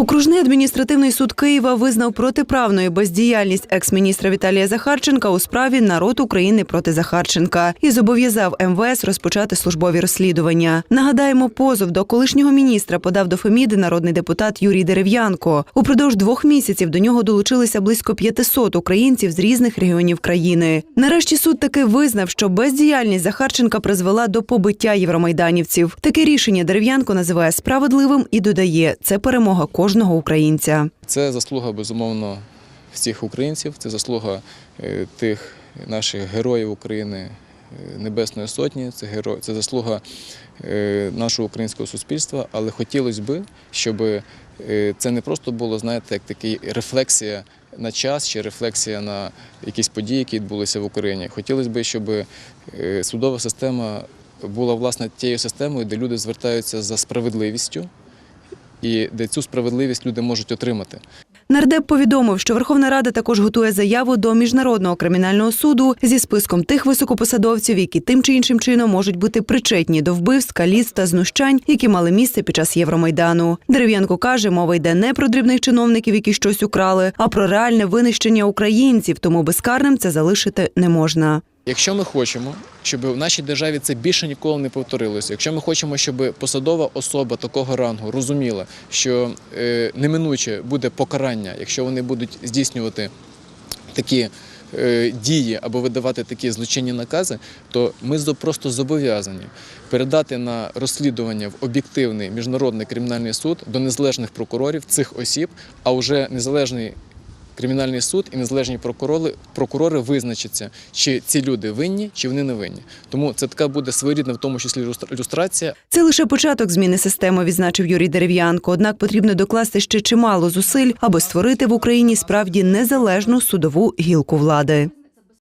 Окружний адміністративний суд Києва визнав протиправною бездіяльність екс-міністра Віталія Захарченка у справі Народ України проти Захарченка і зобов'язав МВС розпочати службові розслідування. Нагадаємо, позов до колишнього міністра подав до Феміди народний депутат Юрій Дерев'янко. Упродовж двох місяців до нього долучилися близько 500 українців з різних регіонів країни. Нарешті суд таки визнав, що бездіяльність Захарченка призвела до побиття євромайданівців. Таке рішення Дерев'янко називає справедливим і додає, це перемога кожного українця. Це заслуга безумовно всіх українців, це заслуга е, тих наших героїв України е, Небесної Сотні, це геро... це заслуга е, нашого українського суспільства. Але хотілося б, щоб це не просто було, знаєте, як такий рефлексія на час чи рефлексія на якісь події, які відбулися в Україні. Хотілося б, щоб судова система була власне тією системою, де люди звертаються за справедливістю і де цю справедливість люди можуть отримати. Нардеп повідомив, що Верховна Рада також готує заяву до міжнародного кримінального суду зі списком тих високопосадовців, які тим чи іншим чином можуть бути причетні до вбивств, каліцтв та знущань, які мали місце під час Євромайдану. Дерев'янко каже, мова йде не про дрібних чиновників, які щось украли, а про реальне винищення українців. Тому безкарним це залишити не можна. Якщо ми хочемо, щоб в нашій державі це більше ніколи не повторилося, якщо ми хочемо, щоб посадова особа такого рангу розуміла, що е, неминуче буде покарання, якщо вони будуть здійснювати такі е, дії або видавати такі злочинні накази, то ми просто зобов'язані передати на розслідування в об'єктивний міжнародний кримінальний суд до незалежних прокурорів цих осіб, а вже незалежний кримінальний суд і незалежні прокурори, прокурори визначаться, чи ці люди винні, чи вони не винні. Тому це така буде своєрідна, в тому числі люстра- люстрація, Це лише початок зміни системи, відзначив Юрій Дерев'янко. Однак потрібно докласти ще чимало зусиль, аби створити в Україні справді незалежну судову гілку влади.